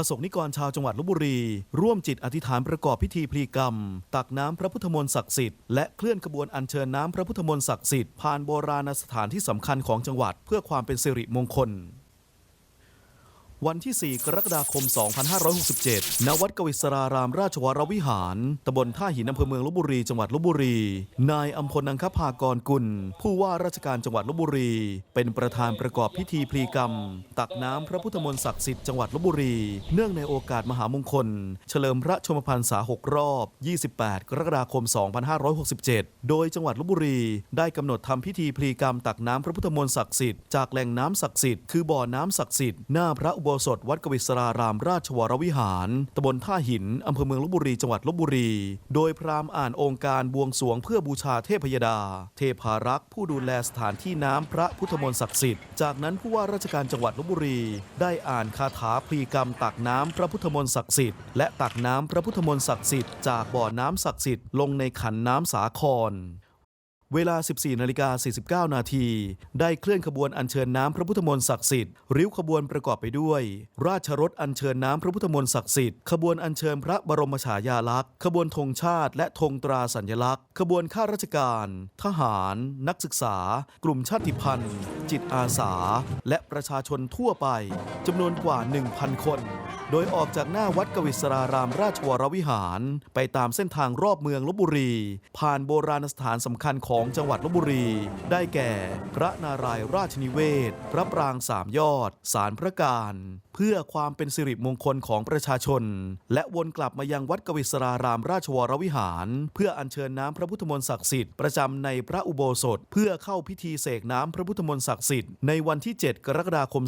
ประสงนิกรชาวจังหวัดลบบุรี ร่วมจิตอธิษฐานประกอบพิธีพลีกรรม ตักน้ำพระพุทธมนต์ศักดิ์สิทธิ์และเคลื่อนขบวนอัญเชิญน้ำพระพุทธมนต์ศักดิ์สิทธิ์ผ่านโบราณสถานที่สำคัญของจังหวัดเพื่อความเป็นสิริมงคล วันที่ 4 กรกฎาคม 2567 ณ วัดกวิศรารามราชวรวิหาร ตำบลท่าหินอำเภอเมืองลบบุรี จังหวัดลบบุรี นายอัมพลนังคภากรกุล ผู้ว่าราชการจังหวัดลบบุรี เป็นประธานประกอบพิธีพลีกรรม ตักน้ำพระพุทธมนต์ศักดิ์สิทธิ์จังหวัดลบบุรี เนื่องในโอกาสมหามงคล เฉลิมพระชมพรรษา 6 รอบ 28 กรกฎาคม 2567 โดยจังหวัดลบบุรีได้กำหนดทำพิธีพลีกรรมตักน้ำพระพุทธมนต์ศักดิ์สิทธิ์จากแหล่งน้ำศักดิ์สิทธิ์คือบ่อน้ำศักดิ์สิทธิ์หน้าพระอุโบสถวัดกวิศรารามราชวรวิหาร ตำบลท่าหิน อำเภอเมืองลบบุรี จังหวัดลบบุรี โดยพราหมณ์อ่านองค์การบวงสวงเพื่อบูชาเทพยดา เทพารักษ์ผู้ดูแลสถานที่น้ำพระพุทธมนต์ศักดิ์สิทธิ์ จากนั้นผู้ว่าราชการจังหวัดลบบุรี ได้อ่านคาถาพลีกรรมตักน้ำพระพุทธมนต์ศักดิ์สิทธิ์ และตักน้ำพระพุทธมนต์ศักดิ์สิทธิ์จากบ่อน้ำศักดิ์สิทธิ์ลงในขันน้ำสาคร เวลา 14นาฬิกา49 นาที ได้เคลื่อนขบวนอัญเชิญน้ำพระพุทธมนต์ศักดิ์สิทธิ์ ริ้วขบวนประกอบไปด้วย ราชรถอัญเชิญน้ำพระพุทธมนต์ศักดิ์สิทธิ์ ขบวนอัญเชิญพระบรมฉายาลักษณ์ ขบวนธงชาติและธงตราสัญลักษณ์ ขบวนข้าราชการ ทหาร นักศึกษา กลุ่มชาติพันธุ์ จิตอาสา และประชาชนทั่วไปจำนวนกว่า 1,000 คน โดยออกจากหน้าวัดกวิศรารามราชวรวิหาร ไปตามเส้นทางรอบเมืองลบบุรี ผ่านโบราณสถานสำคัญของจังหวัดลบบุรี ได้แก่ พระนารายณ์ราชนิเวศ พระปรางสามยอด สารพระการ เพื่อความเป็นสิริมงคลของประชาชน และวนกลับมายังวัดกวิศรารามราชวรวิหาร เพื่ออัญเชิญน้ำพระพุทธมนต์ศักดิ์สิทธิ์ประจำในพระอุโบสถ เพื่อเข้าพิธีเสกน้ำพระพุทธมนต์ศักดิ์สิทธิ์ในวันที่ 7 กรกฎาคม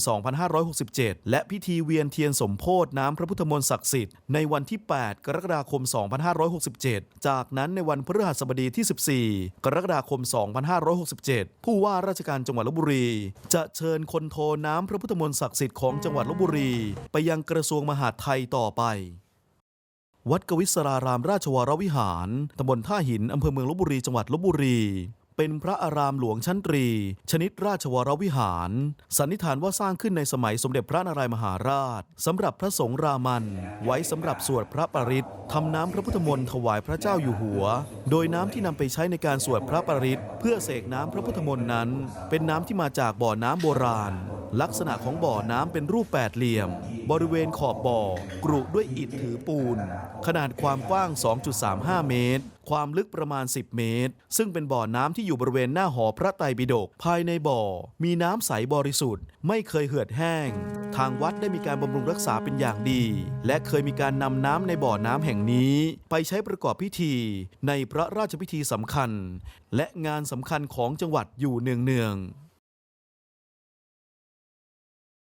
2567 และพิธีเวียนเทียนสมโพธิน้ำพระพุทธมนต์ศักดิ์สิทธิ์ในวันที่ 8 กรกฎาคม 2567 จากนั้นในวันพฤหัสบดีที่ 14 กรกฎาคม 2567 ผู้ว่าราชการจังหวัดลบบุรี จะเชิญคนโทน้ำพระพุทธมนต์ศักดิ์สิทธิ์ของจังหวัดลบบุรี ไปยังกระทรวงมหาดไทยต่อไปวัดกวิศรารามราชวรวิหาร ตำบลท่าหิน อำเภอเมืองลบบุรี จังหวัดลบบุรี เป็นพระอารามหลวงชั้นตรี ชนิดราชวรวิหาร สันนิษฐานว่าสร้างขึ้นในสมัยสมเด็จพระนารายมหาราชสำหรับพระสงฆ์รามัน ไว้สำหรับสวดพระปริตทำน้ำพระพุทธมนต์ถวายพระเจ้าอยู่หัว โดยน้ำที่นำไปใช้ในการสวดพระปริตเพื่อเสกน้ำพระพุทธมนต์นั้น เป็นน้ำที่มาจากบ่อน้ำโบราณ ลักษณะของบ่อน้ำเป็นรูปแปดเหลี่ยม บริเวณขอบบ่อกรุด้วยอิฐถือปูน ขนาดความกว้าง 2.35 เมตร ความลึกประมาณ 10 เมตร ซึ่งเป็นบ่อน้ำที่อยู่บริเวณหน้าหอพระไตรปิฎกภายในบ่อ มีน้ำใสบริสุทธิ์ ไม่เคยเหือดแห้ง ทางวัดได้มีการบำรุงรักษาเป็นอย่างดี และเคยมีการนำน้ำในบ่อน้ำแห่งนี้ ไปใช้ประกอบพิธี ในพระราชพิธีสำคัญ และงานสำคัญของจังหวัดอยู่เนืองๆ